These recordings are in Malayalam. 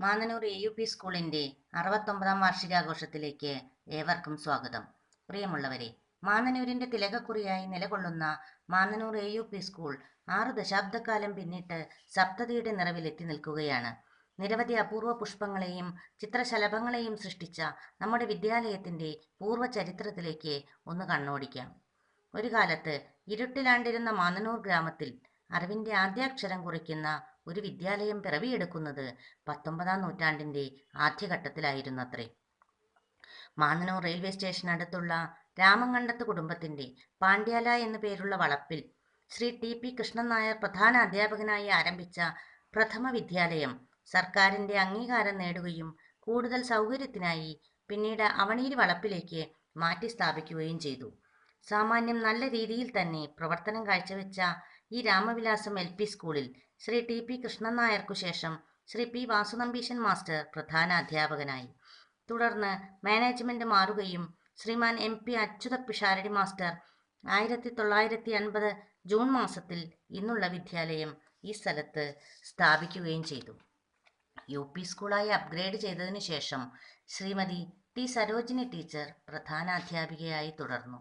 മാന്നനൂർ എ യു പി സ്കൂളിന്റെ അറുപത്തൊമ്പതാം വാർഷികാഘോഷത്തിലേക്ക് ഏവർക്കും സ്വാഗതം. പ്രിയമുള്ളവരെ മാന്നനൂരിന്റെ തിലകക്കുറിയായി നിലകൊള്ളുന്ന Mannanur A U P school ആറ് ദശാബ്ദക്കാലം പിന്നിട്ട് സപ്തതിയുടെ നിറവിലെത്തി നിൽക്കുകയാണ്. നിരവധി അപൂർവ പുഷ്പങ്ങളെയും ചിത്രശലഭങ്ങളെയും സൃഷ്ടിച്ച നമ്മുടെ വിദ്യാലയത്തിന്റെ പൂർവ ചരിത്രത്തിലേക്ക് ഒന്ന് കണ്ണോടിക്കാം. ഒരു കാലത്ത് ഇരുട്ടിലാണ്ടിരുന്ന മാന്നനൂർ ഗ്രാമത്തിൽ അറിവിന്റെ ആദ്യാക്ഷരം കുറിക്കുന്ന ഒരു വിദ്യാലയം പിറവിയെടുക്കുന്നത് പത്തൊമ്പതാം നൂറ്റാണ്ടിന്റെ ആദ്യഘട്ടത്തിലായിരുന്നത്രേ. മാന്നനൂർ റെയിൽവേ സ്റ്റേഷനടുത്തുള്ള രാമങ്കണ്ടത്ത് കുടുംബത്തിന്റെ പാണ്ഡ്യാല എന്നു പേരുള്ള വളപ്പിൽ ശ്രീ ടി പി കൃഷ്ണൻ നായർ പ്രധാന അധ്യാപകനായി ആരംഭിച്ച പ്രഥമ വിദ്യാലയം സർക്കാരിന്റെ അംഗീകാരം നേടുകയും കൂടുതൽ സൗകര്യത്തിനായി പിന്നീട് അവണീര് വളപ്പിലേക്ക് മാറ്റി സ്ഥാപിക്കുകയും ചെയ്തു. സാമാന്യം നല്ല രീതിയിൽ തന്നെ പ്രവർത്തനം കാഴ്ചവെച്ച ഈ രാമവിലാസം എൽ പി സ്കൂളിൽ ശ്രീ ടി പി കൃഷ്ണൻ നായർക്കു ശേഷം ശ്രീ പി വാസുനമ്പീശൻ മാസ്റ്റർ പ്രധാന അധ്യാപകനായി തുടർന്ന് മാനേജ്മെന്റ് മാറുകയും Shriman M P Achyuta Pisharody master ആയിരത്തി തൊള്ളായിരത്തി അൻപത് ജൂൺ മാസത്തിൽ ഇന്നുള്ള വിദ്യാലയം ഈ സ്ഥലത്ത് സ്ഥാപിക്കുകയും ചെയ്തു. യു പി സ്കൂളായി അപ്ഗ്രേഡ് ചെയ്തതിനു ശേഷം ശ്രീമതി ടി സരോജിനി ടീച്ചർ പ്രധാന അധ്യാപികയായി തുടർന്നു.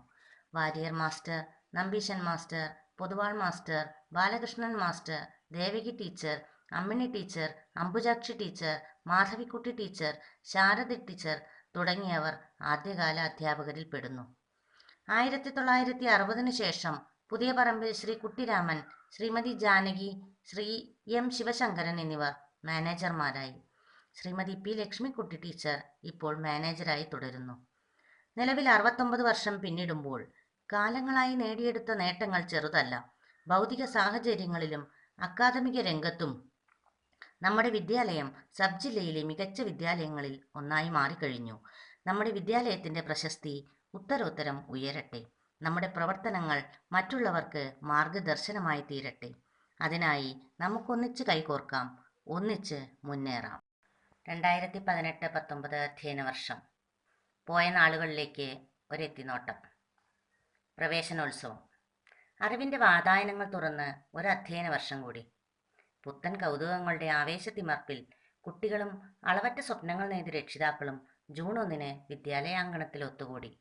Warrier master Nambeesan master Poduval master Balakrishnan master Devaki teacher Ammini teacher Ambujakshi teacher Madhavikutty teacher Sharada teacher തുടങ്ങിയവർ ആദ്യകാല അധ്യാപകരിൽ പെടുന്നു. ആയിരത്തി തൊള്ളായിരത്തി അറുപതിനു ശേഷം പുതിയ പറമ്പിൽ ശ്രീ കുട്ടിരാമൻ ശ്രീമതി ജാനകി ശ്രീ എം ശിവശങ്കരൻ എന്നിവർ മാനേജർമാരായി. ശ്രീമതി പി ലക്ഷ്മിക്കുട്ടി ടീച്ചർ ഇപ്പോൾ മാനേജരായി തുടരുന്നു. നിലവിൽ അറുപത്തൊമ്പത് വർഷം പിന്നിടുമ്പോൾ കാലങ്ങളായി നേടിയെടുത്ത നേട്ടങ്ങൾ ചെറുതല്ല. ഭൗതിക സാഹചര്യങ്ങളിലും അക്കാദമിക രംഗത്തും നമ്മുടെ വിദ്യാലയം സബ് ജില്ലയിലെ മികച്ച വിദ്യാലയങ്ങളിൽ ഒന്നായി മാറിക്കഴിഞ്ഞു. നമ്മുടെ വിദ്യാലയത്തിന്റെ പ്രശസ്തി ഉത്തരോത്തരം ഉയരട്ടെ. നമ്മുടെ പ്രവർത്തനങ്ങൾ മറ്റുള്ളവർക്ക് മാർഗദർശനമായി തീരട്ടെ. അതിനായി നമുക്കൊന്നിച്ച് കൈകോർക്കാം. ഒന്നിച്ച് മുന്നേറാം. രണ്ടായിരത്തി പതിനെട്ട് പത്തൊമ്പത് അധ്യയന വർഷം. പോയ നാളുകളിലേക്ക് ഒരെത്തിനോട്ടം പ്രവേശനോത്സവം. അറിവിന്റെ വാതായനങ്ങൾ തുറന്ന് ഒരു അധ്യയന വർഷം കൂടി. പുത്തൻ കൗതുകങ്ങളുടെ ആവേശത്തിമർപ്പിൽ കുട്ടികളും അളവറ്റ സ്വപ്നങ്ങൾ നേടി രക്ഷിതാക്കളും ജൂൺ ഒന്നിന് വിദ്യാലയാങ്കണത്തിൽ ഒത്തുകൂടി.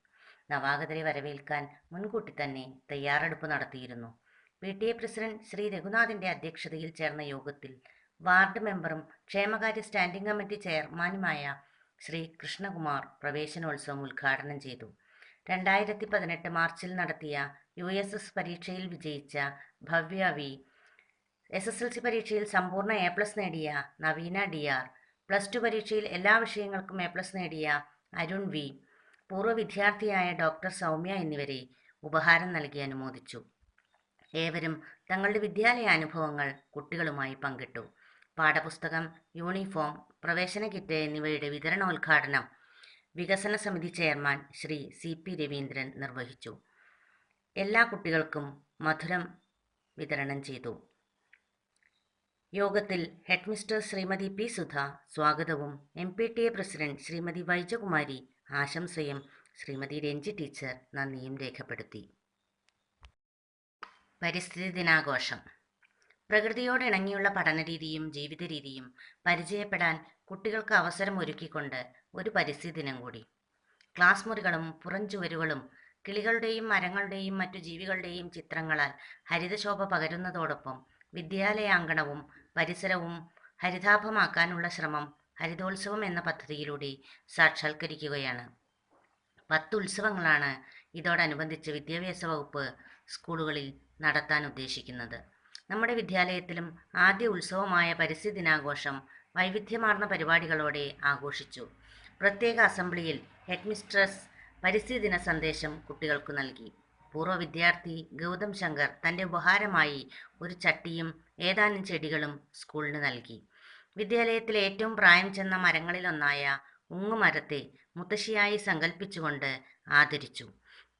നവാഗതരെ വരവേൽക്കാൻ മുൻകൂട്ടി തന്നെ തയ്യാറെടുപ്പ് നടത്തിയിരുന്നു. P. T. A president Shri രഘുനാഥിന്റെ അധ്യക്ഷതയിൽ ചേർന്ന യോഗത്തിൽ വാർഡ് മെമ്പറും ക്ഷേമകാര്യ സ്റ്റാൻഡിംഗ് കമ്മിറ്റി ചെയർമാനുമായ ശ്രീ കൃഷ്ണകുമാർ പ്രവേശനോത്സവം ഉദ്ഘാടനം ചെയ്തു. രണ്ടായിരത്തി പതിനെട്ട് മാർച്ചിൽ നടത്തിയ യു എസ് എസ് പരീക്ഷയിൽ വിജയിച്ച Bhavya V. S S L C പരീക്ഷയിൽ സമ്പൂർണ എ പ്ലസ് നേടിയ നവീന ഡി ആർ. പ്ലസ് ടു പരീക്ഷയിൽ എല്ലാ വിഷയങ്ങൾക്കും എ പ്ലസ് നേടിയ അരുൺ വി. പൂർവ വിദ്യാർത്ഥിയായ ഡോക്ടർ സൗമ്യ എന്നിവരെ ഉപഹാരം നൽകി അനുമോദിച്ചു. ഏവരും തങ്ങളുടെ വിദ്യാലയ അനുഭവങ്ങൾ കുട്ടികളുമായി പങ്കിട്ടു. പാഠപുസ്തകം യൂണിഫോം പ്രവേശന കിറ്റ് എന്നിവയുടെ വിതരണോദ്ഘാടനം വികസന സമിതി chairman Shri C P Raveendran നിർവഹിച്ചു. എല്ലാ കുട്ടികൾക്കും മധുരം വിതരണം ചെയ്തു. യോഗത്തിൽ ഹെഡ്മിസ്റ്റർ ശ്രീമതി പി സുധ സ്വാഗതവും M P T A president Shrimati Vaijakumari ആശംസയും Shrimati Ranji teacher നന്ദിയും രേഖപ്പെടുത്തി. പരിസ്ഥിതി ദിനാഘോഷം. പ്രകൃതിയോട് ഇണങ്ങിയുള്ള പഠനരീതിയും ജീവിത രീതിയും പരിചയപ്പെടാൻ കുട്ടികൾക്ക് അവസരം ഒരുക്കിക്കൊണ്ട് ഒരു പരിസ്ഥിതി കൂടി. ക്ലാസ് മുറികളും പുറഞ്ചുവരുകളും കിളികളുടെയും മരങ്ങളുടെയും മറ്റു ജീവികളുടെയും ചിത്രങ്ങളാൽ ഹരിതശോഭ പകരുന്നതോടൊപ്പം വിദ്യാലയാങ്കണവും പരിസരവും ഹരിതാഭമാക്കാനുള്ള ശ്രമം ഹരിതോത്സവം എന്ന പദ്ധതിയിലൂടെ സാക്ഷാത്കരിക്കുകയാണ്. പത്ത് ഉത്സവങ്ങളാണ് ഇതോടനുബന്ധിച്ച് വിദ്യാഭ്യാസ വകുപ്പ് സ്കൂളുകളിൽ നടത്താൻ ഉദ്ദേശിക്കുന്നത്. നമ്മുടെ വിദ്യാലയത്തിലും ആദ്യ ഉത്സവമായ പരിസ്ഥിതി ദിനാഘോഷം വൈവിധ്യമാർന്ന പരിപാടികളോടെ ആഘോഷിച്ചു. പ്രത്യേക അസംബ്ലിയിൽ ഹെഡ്മിസ്ട്രസ് പരിസ്ഥിതി ദിന സന്ദേശം കുട്ടികൾക്ക് നൽകി. പൂർവ വിദ്യാർത്ഥി ഗൗതം ശങ്കർ തന്റെ ഉപഹാരമായി ഒരു ചട്ടിയും ഏതാനും ചെടികളും സ്കൂളിന് നൽകി. വിദ്യാലയത്തിലെ ഏറ്റവും പ്രായം ചെന്ന മരങ്ങളിലൊന്നായ ഉങ്ങുമരത്തെ മുത്തശ്ശിയായി സങ്കല്പിച്ചുകൊണ്ട് ആദരിച്ചു.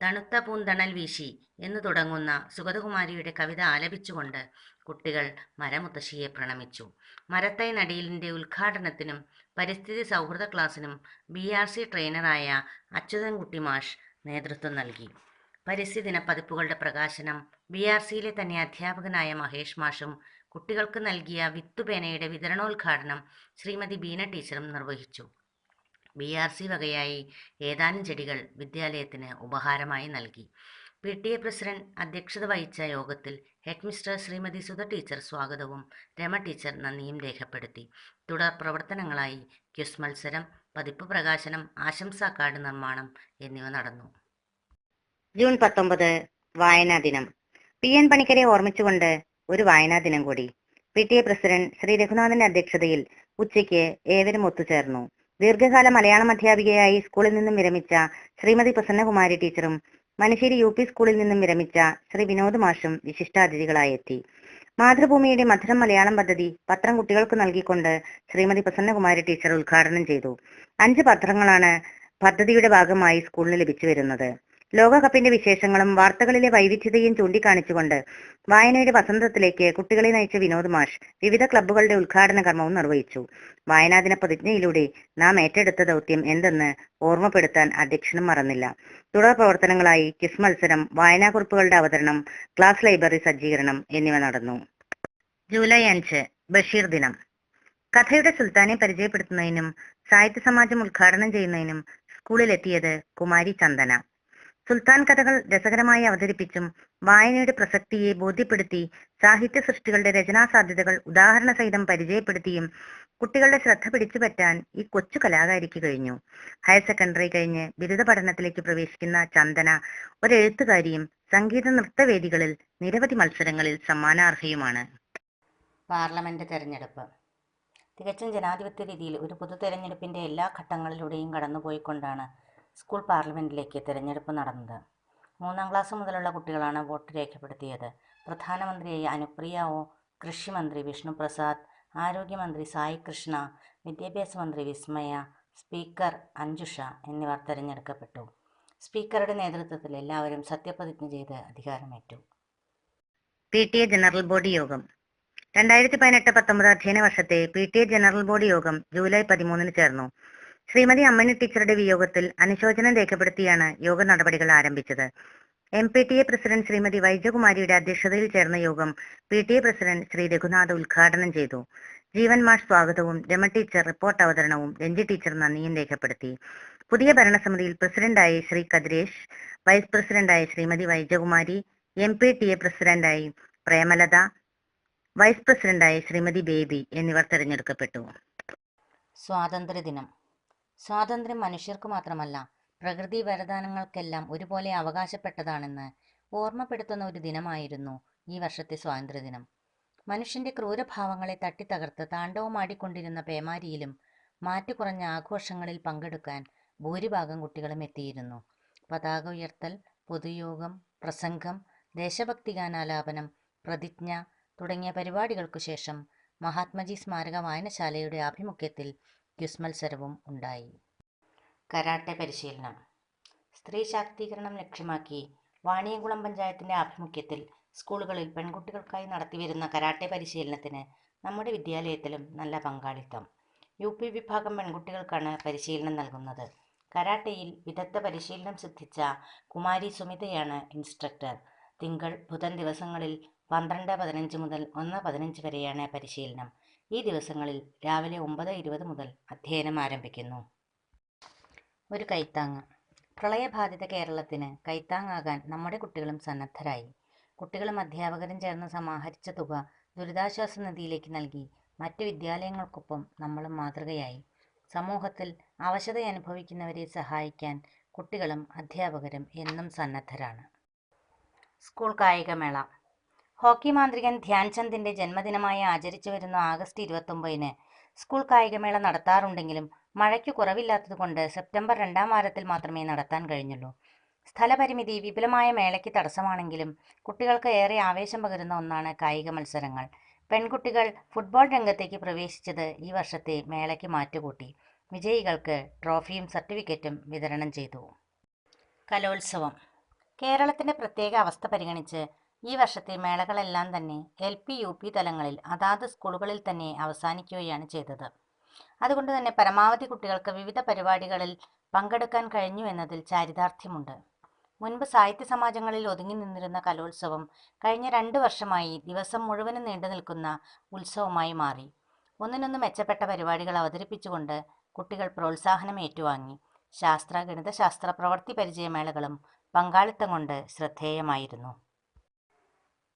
തണുത്ത പൂന്തണൽ വീശി എന്ന് തുടങ്ങുന്ന സുഗതകുമാരിയുടെ കവിത ആലപിച്ചുകൊണ്ട് കുട്ടികൾ മരമുത്തശ്ശിയെ പ്രണമിച്ചു. മരത്തൈ നടീലിന്റെ ഉദ്ഘാടനത്തിനും പരിസ്ഥിതി സൗഹൃദ ക്ലാസ്സിനും ബി ആർ സി ട്രെയിനറായ അച്യുതൻകുട്ടി മാഷ് നേതൃത്വം നൽകി. പരിസ്ഥിതി ദിന പതിപ്പുകളുടെ പ്രകാശനം ബി ആർ സിയിലെ തന്നെ അധ്യാപകനായ മഹേഷ് മാഷും കുട്ടികൾക്ക് നൽകിയ വിത്തുപേനയുടെ വിതരണോദ്ഘാടനം ശ്രീമതി ബീന ടീച്ചറും നിർവഹിച്ചു. ബി ആർ സി വകയായി ഏതാനും ചെടികൾ വിദ്യാലയത്തിന് ഉപഹാരമായി നൽകി. പി. ടി. എ പ്രസിഡന്റ് അധ്യക്ഷത വഹിച്ച യോഗത്തിൽ ഹെഡ്മിസ്റ്റർ ശ്രീമതി സുധ ടീച്ചർ സ്വാഗതവും രമ ടീച്ചർ നന്ദിയും രേഖപ്പെടുത്തി. തുടർ പ്രവർത്തനങ്ങളായി ക്യുസ് മത്സരം പതിപ്പ് പ്രകാശനം ആശംസാ കാർഡ് നിർമ്മാണം എന്നിവ നടന്നു. ജൂൺ പത്തൊമ്പത് വായനാ ദിനം. പി. എൻ. പണിക്കരെ ഓർമ്മിച്ചുകൊണ്ട് ഒരു വായനാ ദിനം കൂടി. P. T. A president Shri രഘുനാഥന്റെ അധ്യക്ഷതയിൽ ഉച്ചയ്ക്ക് ഏവരും ഒത്തുചേർന്നു. ദീർഘകാല മലയാളം അധ്യാപികയായി സ്കൂളിൽ നിന്നും വിരമിച്ച ശ്രീമതി പ്രസന്നകുമാരി ടീച്ചറും മനശ്ശേരി യു പി സ്കൂളിൽ നിന്നും വിരമിച്ച ശ്രീ വിനോദ് മാഷും വിശിഷ്ടാതിഥികളായി എത്തി മാതൃഭൂമിയുടെ മധുരം മലയാളം പദ്ധതി പത്രം കുട്ടികൾക്ക് നൽകിക്കൊണ്ട് ശ്രീമതി പ്രസന്നകുമാരി ടീച്ചർ ഉദ്ഘാടനം ചെയ്തു. അഞ്ച് പത്രങ്ങളാണ് പദ്ധതിയുടെ ഭാഗമായി സ്കൂളിന് ലഭിച്ചു വരുന്നത്. ലോകകപ്പിന്റെ വിശേഷങ്ങളും വാർത്തകളിലെ വൈവിധ്യതയും ചൂണ്ടിക്കാണിച്ചുകൊണ്ട് വായനയുടെ വസന്തത്തിലേക്ക് കുട്ടികളെ നയിച്ച വിനോദ് മാഷ് വിവിധ ക്ലബ്ബുകളുടെ ഉദ്ഘാടന കർമ്മവും നിർവഹിച്ചു. വായനാദിന പ്രതിജ്ഞയിലൂടെ നാം ഏറ്റെടുത്ത ദൗത്യം എന്തെന്ന് ഓർമ്മപ്പെടുത്താൻ അധ്യക്ഷനും മറന്നില്ല. തുടർ പ്രവർത്തനങ്ങളായി ക്വിസ് മത്സരം വായനാക്കുറിപ്പുകളുടെ അവതരണം ക്ലാസ് ലൈബ്രറി സജ്ജീകരണം എന്നിവ നടന്നു. ജൂലൈ അഞ്ച് ബഷീർ ദിനം. കഥയുടെ സുൽത്താനെ പരിചയപ്പെടുത്തുന്നതിനും സാഹിത്യ സമാജം ഉദ്ഘാടനം ചെയ്യുന്നതിനും സ്കൂളിലെത്തിയത് കുമാരി ചന്ദന. സുൽത്താൻ കഥകൾ രസകരമായി അവതരിപ്പിച്ചും വായനയുടെ പ്രസക്തിയെ ബോധ്യപ്പെടുത്തി സാഹിത്യ സൃഷ്ടികളുടെ രചനാ സാധ്യതകൾ ഉദാഹരണ സഹിതം പരിചയപ്പെടുത്തിയും കുട്ടികളുടെ ശ്രദ്ധ പിടിച്ചുപറ്റാൻ ഈ കൊച്ചു കലാകാരിക്ക് കഴിഞ്ഞു. ഹയർ സെക്കൻഡറി കഴിഞ്ഞ് ബിരുദ പഠനത്തിലേക്ക് പ്രവേശിക്കുന്ന ചന്ദന ഒരു എഴുത്തുകാരിയും സംഗീത നൃത്തവേദികളിൽ നിരവധി മത്സരങ്ങളിൽ സമ്മാനാർഹയുമാണ്. പാർലമെന്റ് തെരഞ്ഞെടുപ്പ്. തികച്ചും ജനാധിപത്യ രീതിയിൽ ഒരു പൊതു തെരഞ്ഞെടുപ്പിന്റെ എല്ലാ ഘട്ടങ്ങളിലൂടെയും കടന്നുപോയിക്കൊണ്ടാണ് സ്കൂൾ പാർലമെന്റിലേക്ക് തിരഞ്ഞെടുപ്പ് നടന്നത്. മൂന്നാം ക്ലാസ് മുതലുള്ള കുട്ടികളാണ് വോട്ട് രേഖപ്പെടുത്തിയത്. പ്രധാനമന്ത്രിയായി അനുപ്രിയ ഒ. കൃഷിമന്ത്രി വിഷ്ണുപ്രസാദ് ആരോഗ്യമന്ത്രി സായി കൃഷ്ണ വിദ്യാഭ്യാസ മന്ത്രി വിസ്മയ സ്പീക്കർ അഞ്ജുഷ എന്നിവർ തിരഞ്ഞെടുക്കപ്പെട്ടു. സ്പീക്കറുടെ നേതൃത്വത്തിൽ എല്ലാവരും സത്യപ്രതിജ്ഞ ചെയ്ത് അധികാരമേറ്റു. P. T. A. General body യോഗം. രണ്ടായിരത്തി പതിനെട്ട് പത്തൊമ്പത് അധ്യയന വർഷത്തെ P. T. A. General body യോഗം ജൂലൈ പതിമൂന്നിന് ചേർന്നു. ശ്രീമതി അമ്മണി ടീച്ചറുടെ വിയോഗത്തിൽ അനുശോചനം രേഖപ്പെടുത്തിയാണ് യോഗ നടപടികൾ ആരംഭിച്ചത്. M P T A president Shrimati വൈജകുമാരിയുടെ അധ്യക്ഷതയിൽ ചേർന്ന യോഗം P T A president Shri Raghunath ഉദ്ഘാടനം ചെയ്തു. ജീവൻ സ്വാഗതവും രമ ടീച്ചർ റിപ്പോർട്ട് അവതരണവും രഞ്ജി ടീച്ചർ നന്ദിയും രേഖപ്പെടുത്തി. പുതിയ ഭരണസമിതിയിൽ പ്രസിഡന്റായി ശ്രീ കതിരേഷ് വൈസ് പ്രസിഡന്റായി Shrimati Vaijakumari M P T A പ്രസിഡന്റായി പ്രേമലത വൈസ് പ്രസിഡന്റായി ശ്രീമതി ബേബി എന്നിവർ തെരഞ്ഞെടുക്കപ്പെട്ടു. സ്വാതന്ത്ര്യദിനം. സ്വാതന്ത്ര്യം മനുഷ്യർക്ക് മാത്രമല്ല പ്രകൃതി വരദാനങ്ങൾക്കെല്ലാം ഒരുപോലെ അവകാശപ്പെട്ടതാണെന്ന് ഓർമ്മപ്പെടുത്തുന്ന ഒരു ദിനമായിരുന്നു ഈ വർഷത്തെ സ്വാതന്ത്ര്യദിനം. മനുഷ്യന്റെ ക്രൂരഭാവങ്ങളെ തട്ടിത്തകർത്ത് താണ്ഡവമാടിക്കൊണ്ടിരുന്ന പേമാരിയിലും മാറ്റുകുറഞ്ഞ ആഘോഷങ്ങളിൽ പങ്കെടുക്കാൻ ഭൂരിഭാഗം കുട്ടികളും എത്തിയിരുന്നു. പതാക ഉയർത്തൽ പൊതുയോഗം പ്രസംഗം ദേശഭക്തി ഗാനാലാപനം പ്രതിജ്ഞ തുടങ്ങിയ പരിപാടികൾക്കു ശേഷം മഹാത്മജി സ്മാരക വായനശാലയുടെ ആഭിമുഖ്യത്തിൽ ക്വിസ് മത്സരവും ഉണ്ടായി. കരാട്ടെ പരിശീലനം. സ്ത്രീ ശാക്തീകരണം ലക്ഷ്യമാക്കി വാണിയംകുളം പഞ്ചായത്തിന്റെ ആഭിമുഖ്യത്തിൽ സ്കൂളുകളിൽ പെൺകുട്ടികൾക്കായി നടത്തിവരുന്ന കരാട്ടെ പരിശീലനത്തിന് നമ്മുടെ വിദ്യാലയത്തിലും നല്ല പങ്കാളിത്തം. യു പി വിഭാഗം പെൺകുട്ടികൾക്കാണ് പരിശീലനം നൽകുന്നത്. കരാട്ടയിൽ വിദഗ്ധ പരിശീലനം സിദ്ധിച്ച കുമാരി സുമിതയാണ് ഇൻസ്ട്രക്ടർ. തിങ്കൾ ബുധൻ ദിവസങ്ങളിൽ പന്ത്രണ്ട് പതിനഞ്ച് മുതൽ ഒന്ന് പതിനഞ്ച് വരെയാണ് പരിശീലനം. ഈ ദിവസങ്ങളിൽ രാവിലെ ഒമ്പത് ഇരുപത് മുതൽ അധ്യയനം ആരംഭിക്കുന്നു. ഒരു കൈത്താങ്ങ്. പ്രളയബാധിത കേരളത്തിന് കൈത്താങ്ങാകാൻ നമ്മുടെ കുട്ടികളും സന്നദ്ധരായി. കുട്ടികളും അധ്യാപകരും ചേർന്ന് സമാഹരിച്ച തുക ദുരിതാശ്വാസ നിധിയിലേക്ക് നൽകി മറ്റ് വിദ്യാലയങ്ങൾക്കൊപ്പം നമ്മളും മാതൃകയായി. സമൂഹത്തിൽ അവശത അനുഭവിക്കുന്നവരെ സഹായിക്കാൻ കുട്ടികളും അധ്യാപകരും എന്നും സന്നദ്ധരാണ്. സ്കൂൾ കായികമേള. ഹോക്കി മാന്ത്രികൻ ധ്യാൻചന്ദിന്റെ ജന്മദിനമായി ആചരിച്ചു വരുന്ന ആഗസ്റ്റ് ഇരുപത്തൊമ്പതിന് സ്കൂൾ കായികമേള നടത്താറുണ്ടെങ്കിലും മഴയ്ക്ക് കുറവില്ലാത്തതുകൊണ്ട് സെപ്റ്റംബർ രണ്ടാം വാരത്തിൽ മാത്രമേ നടത്താൻ കഴിഞ്ഞുള്ളൂ. സ്ഥലപരിമിതി വിപുലമായ മേളയ്ക്ക് തടസ്സമാണെങ്കിലും കുട്ടികൾക്ക് ഏറെ ആവേശം പകരുന്ന ഒന്നാണ് കായിക മത്സരങ്ങൾ. പെൺകുട്ടികൾ ഫുട്ബോൾ രംഗത്തേക്ക് പ്രവേശിച്ചത് ഈ വർഷത്തെ മേളയ്ക്ക് മാറ്റുകൂട്ടി. വിജയികൾക്ക് ട്രോഫിയും സർട്ടിഫിക്കറ്റും വിതരണം ചെയ്തു. കലോത്സവം. കേരളത്തിന്റെ പ്രത്യേക അവസ്ഥ പരിഗണിച്ച് ഈ വർഷത്തെ മേളകളെല്ലാം തന്നെ എൽ പി യു പി തലങ്ങളിൽ അതാത് സ്കൂളുകളിൽ തന്നെ അവസാനിക്കുകയാണ് ചെയ്തത്. അതുകൊണ്ട് തന്നെ പരമാവധി കുട്ടികൾക്ക് വിവിധ പരിപാടികളിൽ പങ്കെടുക്കാൻ കഴിഞ്ഞു എന്നതിൽ ചാരിതാർത്ഥ്യമുണ്ട്. മുൻപ് സാഹിത്യ സമാജങ്ങളിൽ ഒതുങ്ങി നിന്നിരുന്ന കലോത്സവം കഴിഞ്ഞ രണ്ട് വർഷമായി ദിവസം മുഴുവനും നീണ്ടു നിൽക്കുന്ന ഉത്സവമായി മാറി. ഒന്നിനൊന്ന് മെച്ചപ്പെട്ട പരിപാടികൾ അവതരിപ്പിച്ചുകൊണ്ട് കുട്ടികൾ പ്രോത്സാഹനം ഏറ്റുവാങ്ങി ശാസ്ത്ര ഗണിതശാസ്ത്ര പ്രവൃത്തി പരിചയമേളകളും പങ്കാളിത്തം കൊണ്ട് ശ്രദ്ധേയമായിരുന്നു.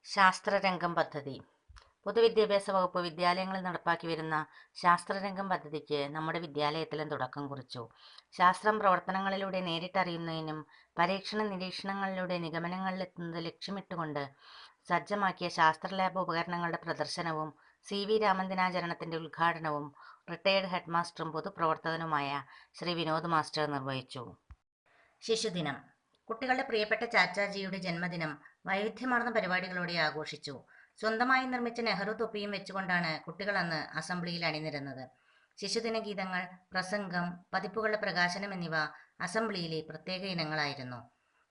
ശാസ്ത്രരംഗം പദ്ധതി. പൊതുവിദ്യാഭ്യാസ വകുപ്പ് വിദ്യാലയങ്ങളിൽ നടപ്പാക്കി വരുന്ന ശാസ്ത്രരംഗം പദ്ധതിക്ക് നമ്മുടെ വിദ്യാലയത്തിലും തുടക്കം കുറിച്ചു. ശാസ്ത്രം പ്രവർത്തനങ്ങളിലൂടെ നേരിട്ടറിയുന്നതിനും പരീക്ഷണ നിരീക്ഷണങ്ങളിലൂടെ നിഗമനങ്ങളിലെത്തുന്നത് ലക്ഷ്യമിട്ടുകൊണ്ട് സജ്ജമാക്കിയ ശാസ്ത്ര ലാബ് ഉപകരണങ്ങളുടെ പ്രദർശനവും സി വി രാമദിനാചരണത്തിന്റെ ഉദ്ഘാടനവും റിട്ടയേർഡ് ഹെഡ്മാസ്റ്ററും പൊതുപ്രവർത്തകനുമായ ശ്രീ വിനോദ് മാസ്റ്റർ നിർവഹിച്ചു. ശിശുദിനം. കുട്ടികളുടെ പ്രിയപ്പെട്ട ചാച്ചാജിയുടെ ജന്മദിനം വൈവിധ്യമാർന്ന പരിപാടികളോടെ ആഘോഷിച്ചു. സ്വന്തമായി നിർമ്മിച്ച നെഹ്റു തൊപ്പിയും വെച്ചുകൊണ്ടാണ് കുട്ടികൾ അന്ന് അസംബ്ലിയിൽ അണിനിരുന്നത്. ശിശുദിന ഗീതങ്ങൾ പ്രസംഗം പതിപ്പുകളുടെ പ്രകാശനം എന്നിവ അസംബ്ലിയിലെ പ്രത്യേക ഇനങ്ങളായിരുന്നു.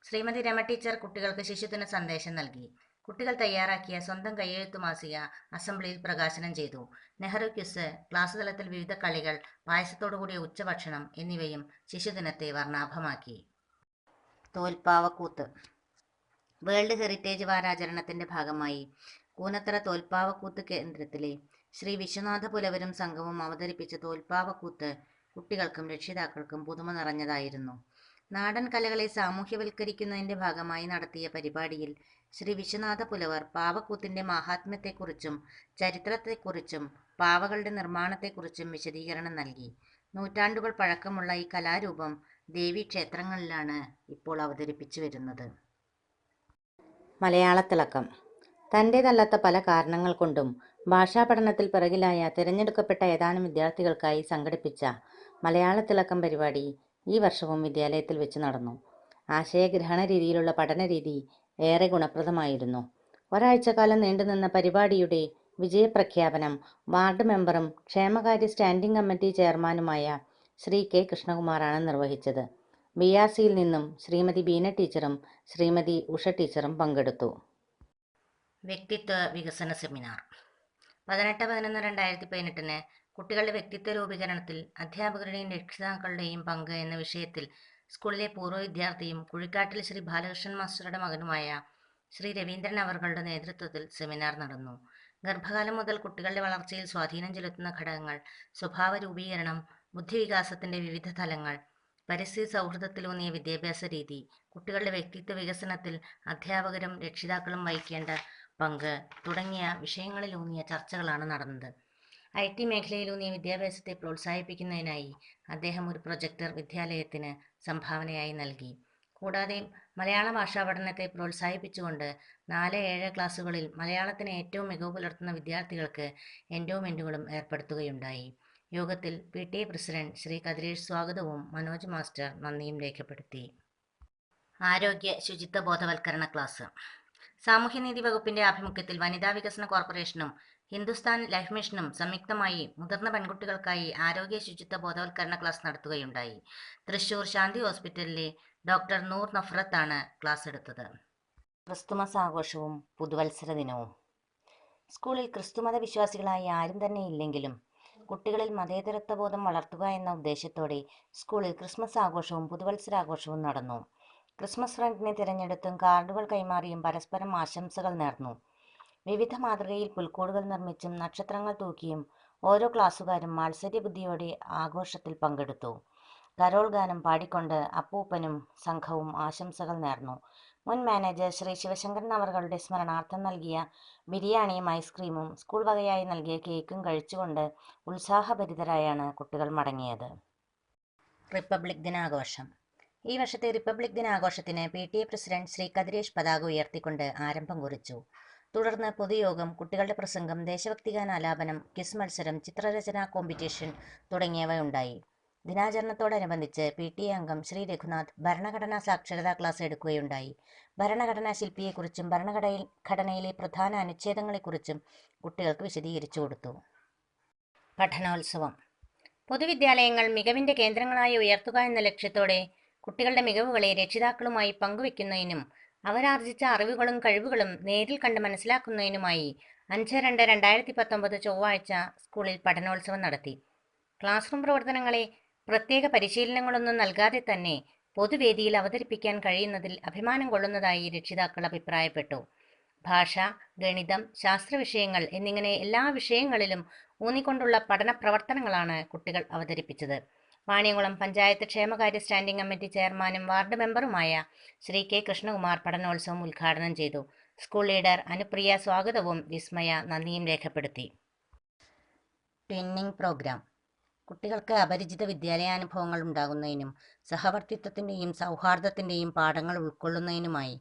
ശ്രീമതി രമ ടീച്ചർ കുട്ടികൾക്ക് ശിശുദിന സന്ദേശം നൽകി. കുട്ടികൾ തയ്യാറാക്കിയ സ്വന്തം കയ്യെഴുത്തു മാസിക അസംബ്ലിയിൽ പ്രകാശനം ചെയ്തു. നെഹ്റു ക്യുസ് ക്ലാസ് തലത്തിൽ വിവിധ കളികൾ പായസത്തോടുകൂടിയ ഉച്ചഭക്ഷണം എന്നിവയും ശിശുദിനത്തെ വർണാഭമാക്കി. തോൽപ്പാവക്കൂത്ത്. വേൾഡ് ഹെറിറ്റേജ് വാരാചരണത്തിന്റെ ഭാഗമായി കൂനത്തറ തോൽപ്പാവക്കൂത്ത് കേന്ദ്രത്തിലെ ശ്രീ വിശ്വനാഥ പുലവരും സംഘവും അവതരിപ്പിച്ച തോൽപ്പാവക്കൂത്ത് കുട്ടികൾക്കും രക്ഷിതാക്കൾക്കും പുതുമ നിറഞ്ഞതായിരുന്നു. നാടൻ കലകളെ സാമൂഹ്യവൽക്കരിക്കുന്നതിന്റെ ഭാഗമായി നടത്തിയ പരിപാടിയിൽ ശ്രീ വിശ്വനാഥ പുലവർ പാവക്കൂത്തിന്റെ മാഹാത്മ്യത്തെക്കുറിച്ചും ചരിത്രത്തെക്കുറിച്ചും പാവകളുടെ നിർമ്മാണത്തെക്കുറിച്ചും വിശദീകരണം നൽകി. നൂറ്റാണ്ടുകൾ പഴക്കമുള്ള ഈ കലാരൂപം ദേവീക്ഷേത്രങ്ങളിലാണ് ഇപ്പോൾ അവതരിപ്പിച്ചു വരുന്നത്. മലയാളത്തിളക്കം. തന്റേതല്ലാത്ത പല കാരണങ്ങൾ കൊണ്ടും ഭാഷാ പഠനത്തിൽ പിറകിലായ തിരഞ്ഞെടുക്കപ്പെട്ട ഏതാനും വിദ്യാർത്ഥികൾക്കായി സംഘടിപ്പിച്ച മലയാളത്തിളക്കം പരിപാടി ഈ വർഷവും വിദ്യാലയത്തിൽ വെച്ച് നടന്നു. ആശയഗ്രഹണ രീതിയിലുള്ള പഠന രീതി ഏറെ ഗുണപ്രദമായിരുന്നു. ഒരാഴ്ചക്കാലം നീണ്ടുനിന്ന പരിപാടിയുടെ വിജയപ്രഖ്യാപനം വാർഡ് മെമ്പറും ക്ഷേമകാര്യ സ്റ്റാൻഡിംഗ് കമ്മിറ്റി ചെയർമാനുമായ ശ്രീ കെ കൃഷ്ണകുമാറാണ് നിർവഹിച്ചത്. ബി ആർ സിയിൽ നിന്നും ശ്രീമതി ബീന ടീച്ചറും ശ്രീമതി ഉഷ ടീച്ചറും പങ്കെടുത്തു. വ്യക്തിത്വ വികസന സെമിനാർ. പതിനെട്ട് പതിനൊന്ന് രണ്ടായിരത്തി പതിനെട്ടിന് കുട്ടികളുടെ വ്യക്തിത്വ രൂപീകരണത്തിൽ അധ്യാപകരുടെയും രക്ഷിതാക്കളുടെയും പങ്ക് എന്ന വിഷയത്തിൽ സ്കൂളിലെ പൂർവ വിദ്യാർത്ഥിയും കുഴിക്കാട്ടിൽ ശ്രീ ബാലകൃഷ്ണൻ മാസ്റ്ററുടെ മകനുമായ ശ്രീ രവീന്ദ്രൻ അവർകളുടെ നേതൃത്വത്തിൽ സെമിനാർ നടന്നു. ഗർഭകാലം മുതൽ കുട്ടികളുടെ വളർച്ചയിൽ സ്വാധീനം ചെലുത്തുന്ന ഘടകങ്ങൾ സ്വഭാവ രൂപീകരണം ബുദ്ധിവികാസത്തിന്റെ വിവിധ തലങ്ങൾ പരിസ്ഥിതി സൗഹൃദത്തിലൂന്നിയ വിദ്യാഭ്യാസ രീതി കുട്ടികളുടെ വ്യക്തിത്വ വികസനത്തിൽ അധ്യാപകരും രക്ഷിതാക്കളും വഹിക്കേണ്ട പങ്ക് തുടങ്ങിയ വിഷയങ്ങളിലൂന്നിയ ചർച്ചകളാണ് നടന്നത്. ഐ ടി മേഖലയിലൂന്നിയ വിദ്യാഭ്യാസത്തെ പ്രോത്സാഹിപ്പിക്കുന്നതിനായി അദ്ദേഹം ഒരു പ്രൊജക്ടർ വിദ്യാലയത്തിന് സംഭാവനയായി നൽകി. കൂടാതെ മലയാള ഭാഷാ പഠനത്തെ പ്രോത്സാഹിപ്പിച്ചുകൊണ്ട് നാല് ഏഴ് ക്ലാസ്സുകളിൽ മലയാളത്തിന് ഏറ്റവും മികവ് പുലർത്തുന്ന വിദ്യാർത്ഥികൾക്ക് എൻഡോമെന്റുകളും ഏർപ്പെടുത്തുകയുണ്ടായി. യോഗത്തിൽ P T A president Shri Kathiresh സ്വാഗതവും മനോജ് മാസ്റ്റർ നന്ദിയും രേഖപ്പെടുത്തി. ആരോഗ്യ ശുചിത്വ ബോധവൽക്കരണ ക്ലാസ്. സാമൂഹ്യനീതി വകുപ്പിന്റെ ആഭിമുഖ്യത്തിൽ വനിതാ വികസന കോർപ്പറേഷനും ഹിന്ദുസ്ഥാൻ ലൈഫ് മിഷനും സംയുക്തമായി മുതിർന്ന പെൺകുട്ടികൾക്കായി ആരോഗ്യ ശുചിത്വ ബോധവൽക്കരണ ക്ലാസ് നടത്തുകയുണ്ടായി. തൃശൂർ ശാന്തി ഹോസ്പിറ്റലിലെ ഡോക്ടർ നൂർ നഫ്രത്താണ് ക്ലാസ് എടുത്തത്. ക്രിസ്തുമസ് ആഘോഷവും പുതുവത്സര ദിനവും. സ്കൂളിൽ ക്രിസ്തുമത വിശ്വാസികളായി ആരും തന്നെ ഇല്ലെങ്കിലും കുട്ടികളിൽ മതേതരത്വ ബോധം വളർത്തുക എന്ന ഉദ്ദേശത്തോടെ സ്കൂളിൽ ക്രിസ്മസ് ആഘോഷവും പുതുവത്സരാഘോഷവും നടന്നു. ക്രിസ്മസ് ഫ്രണ്ടിനെ തിരഞ്ഞെടുത്തും കാർഡുകൾ കൈമാറിയും പരസ്പരം ആശംസകൾ നേർന്നു. വിവിധ മാതൃകയിൽ പുൽക്കൂടുകൾ നിർമ്മിച്ചും നക്ഷത്രങ്ങൾ തൂക്കിയും ഓരോ ക്ലാസ്സുകാരും മത്സര്യബുദ്ധിയോടെ ആഘോഷത്തിൽ പങ്കെടുത്തു. കരോൾ ഗാനം പാടിക്കൊണ്ട് അപ്പൂപ്പനും സംഘവും ആശംസകൾ നേർന്നു. മുൻ മാനേജർ ശ്രീ ശിവശങ്കർ അവറുകളുടെ സ്മരണാർത്ഥം നൽകിയ ബിരിയാണിയും ഐസ്ക്രീമും സ്കൂൾ വകയായി നൽകിയ കേക്കും കഴിച്ചുകൊണ്ട് ഉത്സാഹഭരിതരായാണ് കുട്ടികൾ മടങ്ങിയത്. റിപ്പബ്ലിക് ദിനാഘോഷം. ഈ വർഷത്തെ republic ദിനാഘോഷത്തിന് P T A president Shri Kathiresh പതാക ഉയർത്തിക്കൊണ്ട് ആരംഭം കുറിച്ചു. തുടർന്ന് പൊതുയോഗം കുട്ടികളുടെ പ്രസംഗം ദേശഭക്തിഗാനാലാപനം ക്വിസ് മത്സരം ചിത്രരചനാ കോമ്പറ്റീഷൻ തുടങ്ങിയവ ഉണ്ടായി ദിനാചരണത്തോടനുബന്ധിച്ച് പി ടി എ അംഗം ശ്രീ രഘുനാഥ് ഭരണഘടനാ സാക്ഷരതാ ക്ലാസ് എടുക്കുകയുണ്ടായി. ഭരണഘടനാ ശില്പിയെക്കുറിച്ചും ഭരണഘടനയിൽ ഘടനയിലെ പ്രധാന അനുച്ഛേദങ്ങളെക്കുറിച്ചും കുട്ടികൾക്ക് വിശദീകരിച്ചു കൊടുത്തു. പഠനോത്സവം. പൊതുവിദ്യാലയങ്ങൾ മികവിന്റെ കേന്ദ്രങ്ങളായി ഉയർത്തുക എന്ന ലക്ഷ്യത്തോടെ കുട്ടികളുടെ മികവുകളെ രക്ഷിതാക്കളുമായി പങ്കുവെക്കുന്നതിനും അവരാർജിച്ച അറിവുകളും കഴിവുകളും നേരിൽ കണ്ട് മനസ്സിലാക്കുന്നതിനുമായി അഞ്ച് രണ്ട് രണ്ടായിരത്തി പത്തൊമ്പത് ചൊവ്വാഴ്ച സ്കൂളിൽ പഠനോത്സവം നടത്തി. ക്ലാസ് റൂം പ്രവർത്തനങ്ങളെ പ്രത്യേക പരിശീലനങ്ങളൊന്നും നൽകാതെ തന്നെ പൊതുവേദിയിൽ അവതരിപ്പിക്കാൻ കഴിയുന്നതിൽ അഭിമാനം കൊള്ളുന്നതായി രക്ഷിതാക്കൾ അഭിപ്രായപ്പെട്ടു. ഭാഷ ഗണിതം ശാസ്ത്രവിഷയങ്ങൾ എന്നിങ്ങനെ എല്ലാ വിഷയങ്ങളിലും ഊന്നിക്കൊണ്ടുള്ള പഠന പ്രവർത്തനങ്ങളാണ് കുട്ടികൾ അവതരിപ്പിച്ചത്. വാണിയംകുളം പഞ്ചായത്ത് ക്ഷേമകാര്യ സ്റ്റാൻഡിംഗ് കമ്മിറ്റി ചെയർമാനും വാർഡ് മെമ്പറുമായ ശ്രീ കെ കൃഷ്ണകുമാർ പഠനോത്സവം ഉദ്ഘാടനം ചെയ്തു. സ്കൂൾ ലീഡർ അനുപ്രിയ സ്വാഗതവും വിസ്മയ നന്ദിയും രേഖപ്പെടുത്തി. ട്വിന്നിംഗ് പ്രോഗ്രാം കുട്ടികൾക്ക് അപരിചിത വിദ്യാലയാനുഭവങ്ങൾ ഉണ്ടാകുന്നതിനും സഹവർത്തിത്വത്തിന്റെയും സൗഹാർദ്ദത്തിന്റെയും പാഠങ്ങൾ ഉൾക്കൊള്ളുന്നതിനുമായി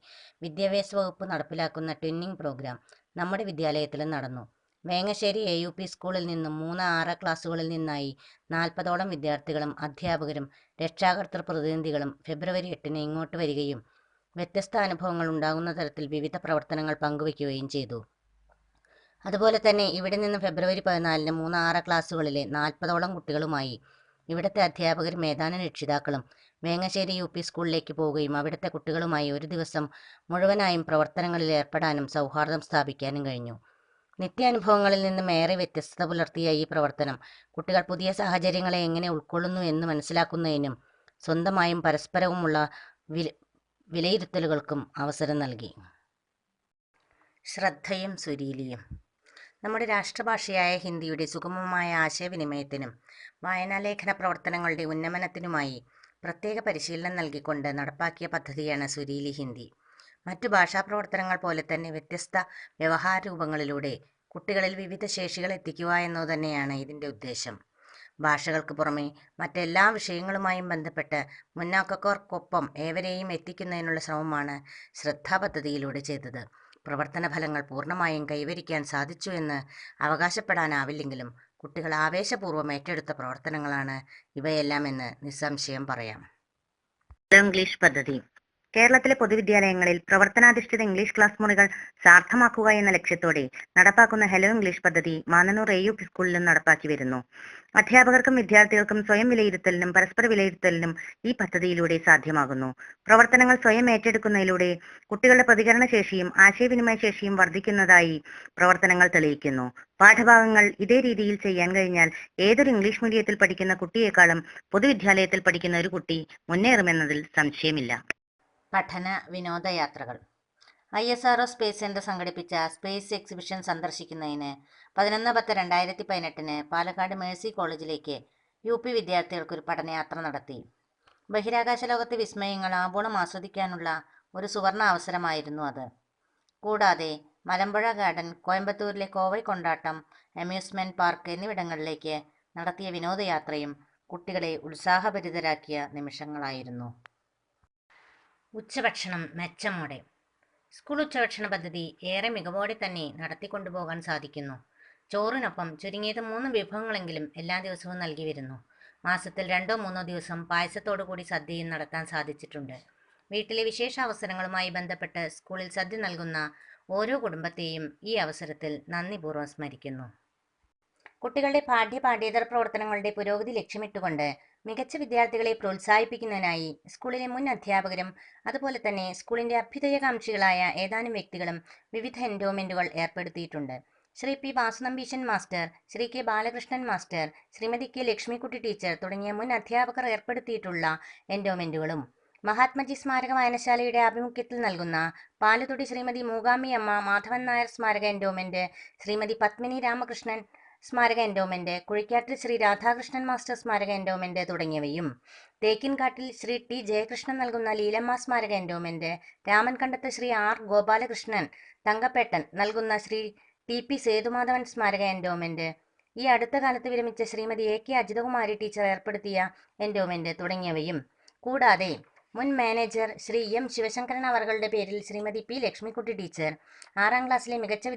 വിദ്യാഭ്യാസ വകുപ്പ് നടപ്പിലാക്കുന്ന ട്വിന്നിംഗ് പ്രോഗ്രാം നമ്മുടെ വിദ്യാലയത്തിലും നടന്നു. വേങ്ങശ്ശേരി എ യു പി സ്കൂളിൽ നിന്നും മൂന്ന് ആറ് ക്ലാസ്സുകളിൽ നിന്നായി നാൽപ്പതോളം വിദ്യാർത്ഥികളും അധ്യാപകരും രക്ഷാകർത്തൃ പ്രതിനിധികളും ഫെബ്രുവരി എട്ടിന് ഇങ്ങോട്ട് വരികയും വ്യത്യസ്ത അനുഭവങ്ങൾ ഉണ്ടാകുന്ന തരത്തിൽ വിവിധ പ്രവർത്തനങ്ങൾ പങ്കുവയ്ക്കുകയും ചെയ്തു. അതുപോലെ തന്നെ ഇവിടെ നിന്ന് ഫെബ്രുവരി പതിനാലിന് മൂന്ന് ആറ് ക്ലാസ്സുകളിലെ നാൽപ്പതോളം കുട്ടികളുമായി ഇവിടുത്തെ അധ്യാപകർ മേധാന രക്ഷിതാക്കളും വേങ്ങശ്ശേരി യു പി സ്കൂളിലേക്ക് പോവുകയും അവിടുത്തെ കുട്ടികളുമായി ഒരു ദിവസം മുഴുവനായും പ്രവർത്തനങ്ങളിൽ ഏർപ്പെടാനും സൗഹാർദ്ദം സ്ഥാപിക്കാനും കഴിഞ്ഞു. നിത്യാനുഭവങ്ങളിൽ നിന്നും ഏറെ വ്യത്യസ്തത പുലർത്തിയ ഈ പ്രവർത്തനം കുട്ടികൾ പുതിയ സാഹചര്യങ്ങളെ എങ്ങനെ ഉൾക്കൊള്ളുന്നു എന്ന് മനസ്സിലാക്കുന്നതിനും സ്വന്തമായും പരസ്പരവുമുള്ള വില വിലയിരുത്തലുകൾക്കും അവസരം നൽകി. ശ്രദ്ധയും സുരീലിയും നമ്മുടെ രാഷ്ട്രഭാഷയായ ഹിന്ദിയുടെ സുഗമമായ ആശയവിനിമയത്തിനും വായനാലേഖന പ്രവർത്തനങ്ങളുടെ ഉന്നമനത്തിനുമായി പ്രത്യേക പരിശീലനം നൽകിക്കൊണ്ട് നടപ്പാക്കിയ പദ്ധതിയാണ് സുരീലി ഹിന്ദി. മറ്റു ഭാഷാ പ്രവർത്തനങ്ങൾ പോലെ തന്നെ വ്യത്യസ്ത വ്യവഹാര രൂപങ്ങളിലൂടെ കുട്ടികളിൽ വിവിധ ശേഷികൾ എത്തിക്കുക എന്നു തന്നെയാണ് ഇതിന്റെ ഉദ്ദേശം. ഭാഷകൾക്ക് പുറമെ മറ്റെല്ലാ വിഷയങ്ങളുമായും ബന്ധപ്പെട്ട് മുന്നാക്കക്കാർക്കൊപ്പം ഏവരെയും എത്തിക്കുന്നതിനുള്ള ശ്രമമാണ് ശ്രദ്ധാ പദ്ധതിയിലൂടെ ചെയ്തത്. പ്രവർത്തന ഫലങ്ങൾ പൂർണമായും കൈവരിക്കാൻ സാധിച്ചു എന്ന് അവകാശപ്പെടാനാവില്ലെങ്കിലും കുട്ടികൾ ആവേശപൂർവം ഏറ്റെടുത്ത പ്രവർത്തനങ്ങളാണ് ഇവയെല്ലാം എന്ന് നിസ്സംശയം പറയാം. ഇംഗ്ലീഷ് പദ്ധതി. കേരളത്തിലെ പൊതുവിദ്യാലയങ്ങളിൽ പ്രവർത്തനാധിഷ്ഠിത ഇംഗ്ലീഷ് ക്ലാസ് മുറികൾ സാർത്ഥമാക്കുക എന്ന ലക്ഷ്യത്തോടെ നടപ്പാക്കുന്ന ഹെലോ ഇംഗ്ലീഷ് പദ്ധതി മാനനൂർ എ യു പി സ്കൂളിലും നടപ്പാക്കി വരുന്നു. അധ്യാപകർക്കും വിദ്യാർത്ഥികൾക്കും സ്വയം വിലയിരുത്തലിനും പരസ്പര വിലയിരുത്തലിനും ഈ പദ്ധതിയിലൂടെ സാധ്യമാകുന്നു. പ്രവർത്തനങ്ങൾ സ്വയം ഏറ്റെടുക്കുന്നതിലൂടെ കുട്ടികളുടെ പ്രതികരണ ശേഷിയും ആശയവിനിമയ ശേഷിയും വർദ്ധിക്കുന്നതായി പ്രവർത്തനങ്ങൾ തെളിയിക്കുന്നു. പാഠഭാഗങ്ങൾ ഇതേ രീതിയിൽ ചെയ്യാൻ കഴിഞ്ഞാൽ ഏതൊരു ഇംഗ്ലീഷ് മീഡിയത്തിൽ പഠിക്കുന്ന കുട്ടിയേക്കാളും പൊതുവിദ്യാലയത്തിൽ പഠിക്കുന്ന ഒരു കുട്ടി മുന്നേറുമെന്നതിൽ സംശയമില്ല. പഠന വിനോദയാത്രകൾ. I S R space centre സംഘടിപ്പിച്ച സ്പേസ് എക്സിബിഷൻ സന്ദർശിക്കുന്നതിന് പതിനൊന്ന് പത്ത് രണ്ടായിരത്തി പതിനെട്ടിന് പാലക്കാട് മേഴ്സി കോളേജിലേക്ക് യു പി വിദ്യാർത്ഥികൾക്ക് ഒരു പഠനയാത്ര നടത്തി. ബഹിരാകാശ ലോകത്തെ വിസ്മയങ്ങൾ ആവോളം ആസ്വദിക്കാനുള്ള ഒരു സുവർണ അവസരമായിരുന്നു അത്. കൂടാതെ മലമ്പുഴ ഗാർഡൻ കോയമ്പത്തൂരിലെ കോവൈ കൊണ്ടാട്ടം അമ്യൂസ്മെന്റ് പാർക്ക് എന്നിവിടങ്ങളിലേക്ക് നടത്തിയ വിനോദയാത്രയും കുട്ടികളെ ഉത്സാഹഭരിതരാക്കിയ നിമിഷങ്ങളായിരുന്നു. ഉച്ചഭക്ഷണം മെച്ചമോടെ. സ്കൂൾ ഉച്ചഭക്ഷണ പദ്ധതി ഏറെ മികവോടെ തന്നെ നടത്തിക്കൊണ്ടുപോകാൻ സാധിക്കുന്നു. ചോറിനൊപ്പം ചുരുങ്ങിയത് മൂന്ന് വിഭവങ്ങളെങ്കിലും എല്ലാ ദിവസവും നൽകി വരുന്നു. മാസത്തിൽ രണ്ടോ മൂന്നോ ദിവസം പായസത്തോടു കൂടി സദ്യയും നടത്താൻ സാധിച്ചിട്ടുണ്ട്. വീട്ടിലെ വിശേഷ അവസരങ്ങളുമായി ബന്ധപ്പെട്ട് സ്കൂളിൽ സദ്യ നൽകുന്ന ഓരോ കുടുംബത്തെയും ഈ അവസരത്തിൽ നന്ദിപൂർവം സ്മരിക്കുന്നു. കുട്ടികളുടെ പാഠ്യ പാഠ്യേതര പ്രവർത്തനങ്ങളുടെ പുരോഗതി ലക്ഷ്യമിട്ടുകൊണ്ട് മികച്ച വിദ്യാർത്ഥികളെ പ്രോത്സാഹിപ്പിക്കുന്നതിനായി സ്കൂളിലെ മുൻ അധ്യാപകരും അതുപോലെ തന്നെ സ്കൂളിന്റെ അഭ്യുദയകാംക്ഷികളായ ഏതാനും വ്യക്തികളും വിവിധ എൻഡോമെന്റുകൾ ഏർപ്പെടുത്തിയിട്ടുണ്ട്. Shri P Vasunambeesan master Shri K Balakrishnan master Shrimati K Lakshmikutty teacher തുടങ്ങിയ മുൻ അധ്യാപകർ ഏർപ്പെടുത്തിയിട്ടുള്ള എൻഡോമെന്റുകളും. മഹാത്മജി സ്മാരക വായനശാലയുടെ ആഭിമുഖ്യത്തിൽ നൽകുന്ന പാലുതൊടി ശ്രീമതി മൂകാംബി അമ്മ മാധവൻ നായർ സ്മാരക എൻഡോമെന്റ് ശ്രീമതി പത്മിനി രാമകൃഷ്ണൻ സ്മാരക എൻഡോമെന്റ് കുഴിക്കാട്ടിൽ ശ്രീ രാധാകൃഷ്ണൻ മാസ്റ്റർ സ്മാരക എൻഡോമെന്റ് തുടങ്ങിയവയും തേക്കിൻകാട്ടിൽ ശ്രീ ടി ജയകൃഷ്ണൻ നൽകുന്ന ലീലമ്മ സ്മാരക എൻഡോമെന്റ് രാമൻകണ്ടത്ത് ശ്രീ ആർ ഗോപാലകൃഷ്ണൻ തങ്കപ്പേട്ടൻ നൽകുന്ന ശ്രീ ടി പി സേതുമാധവൻ സ്മാരക എൻഡോമെന്റ് ഈ അടുത്ത കാലത്ത് വിരമിച്ച Shrimati A K Ajithakumari teacher ഏർപ്പെടുത്തിയ എൻഡോമെന്റ് തുടങ്ങിയവയും കൂടാതെ മുൻ മാനേജർ ശ്രീ എം ശിവശങ്കരൻ അവറുകളുടെ പേരിൽ ശ്രീമതി പി ലക്ഷ്മിക്കുട്ടി ടീച്ചർ ആറാം ക്ലാസ്സിലെ മികച്ച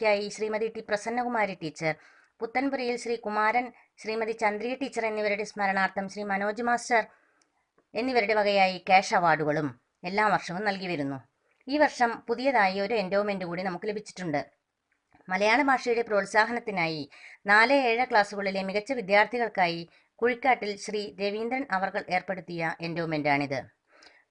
വിദ്യാർത്ഥിക്കായി Shrimati T Prasannakumari teacher Puthanpuriyil Shri Kumaran Shrimati Chandri teacher എന്നിവരുടെ സ്മരണാർത്ഥം ശ്രീ മനോജ് മാസ്റ്റർ എന്നിവരുടെ വകയായി ക്യാഷ് അവാർഡുകളും എല്ലാ വർഷവും നൽകി വരുന്നു. ഈ വർഷം പുതിയതായി ഒരു എൻഡോമെന്റ് കൂടി നമുക്ക് ലഭിച്ചിട്ടുണ്ട്. മലയാള ഭാഷയുടെ പ്രോത്സാഹനത്തിനായി നാല് ഏഴ് ക്ലാസ്സുകളിലെ മികച്ച വിദ്യാർത്ഥികൾക്കായി കുഴിക്കാട്ടിൽ ശ്രീ രവീന്ദ്രൻ അവർകൾ ഏർപ്പെടുത്തിയ എൻഡോമെന്റാണിത്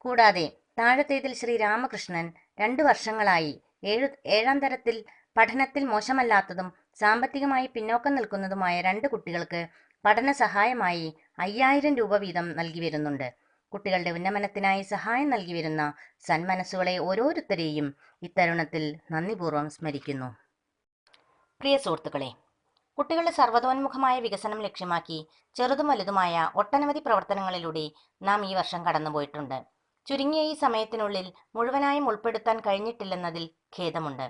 കൂടാതെ താഴത്തേതിൽ ശ്രീ രാമകൃഷ്ണൻ രണ്ടു വർഷങ്ങളായി ഏഴു ഏഴാം തരത്തിൽ പഠനത്തിൽ മോശമല്ലാത്തതും സാമ്പത്തികമായി പിന്നോക്കം നിൽക്കുന്നതുമായ രണ്ട് കുട്ടികൾക്ക് പഠന സഹായമായി അയ്യായിരം രൂപ വീതം നൽകി വരുന്നുണ്ട്. കുട്ടികളുടെ ഉന്നമനത്തിനായി സഹായം നൽകി വരുന്ന സന്മനസ്സുകളെ ഓരോരുത്തരെയും ഇത്തരുണത്തിൽ നന്ദിപൂർവം സ്മരിക്കുന്നു. പ്രിയ സുഹൃത്തുക്കളെ കുട്ടികളുടെ സർവതോന്മുഖമായ വികസനം ലക്ഷ്യമാക്കി ചെറുതും വലുതുമായ ഒട്ടനവധി പ്രവർത്തനങ്ങളിലൂടെ നാം ഈ വർഷം കടന്നുപോയിട്ടുണ്ട്. ചുരുങ്ങിയ ഈ സമയത്തിനുള്ളിൽ മുഴുവനായും ഉൾപ്പെടുത്താൻ കഴിഞ്ഞിട്ടില്ലെന്നതിൽ ഖേദമുണ്ട്.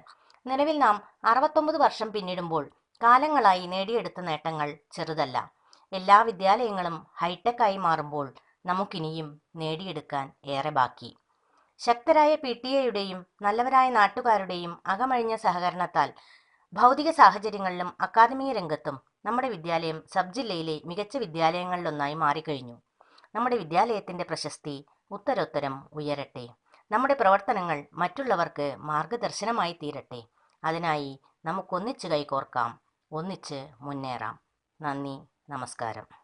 നിലവിൽ നാം അറുപത്തൊമ്പത് വർഷം പിന്നിടുമ്പോൾ കാലങ്ങളായി നേടിയെടുത്ത നേട്ടങ്ങൾ ചെറുതല്ല. എല്ലാ വിദ്യാലയങ്ങളും ഹൈടെക് ആയി മാറുമ്പോൾ നമുക്കിനിയും നേടിയെടുക്കാൻ ഏറെ ബാക്കി. ശക്തരായ പി ടി എയുടെയും നല്ലവരായ നാട്ടുകാരുടെയും അകമഴിഞ്ഞ സഹകരണത്താൽ ഭൗതിക സാഹചര്യങ്ങളിലും അക്കാദമിക രംഗത്തും നമ്മുടെ വിദ്യാലയം സബ് ജില്ലയിലെ മികച്ച വിദ്യാലയങ്ങളിലൊന്നായി മാറിക്കഴിഞ്ഞു. നമ്മുടെ വിദ്യാലയത്തിന്റെ പ്രശസ്തി ഉത്തരോത്തരം ഉയരട്ടെ. നമ്മുടെ പ്രവർത്തനങ്ങൾ മറ്റുള്ളവർക്ക് മാർഗദർശനമായി തീരട്ടെ. അതിനായി നമുക്കൊന്നിച്ച് കൈകോർക്കാം. ഒന്നിച്ച് മുന്നേറാം. നന്ദി. നമസ്കാരം.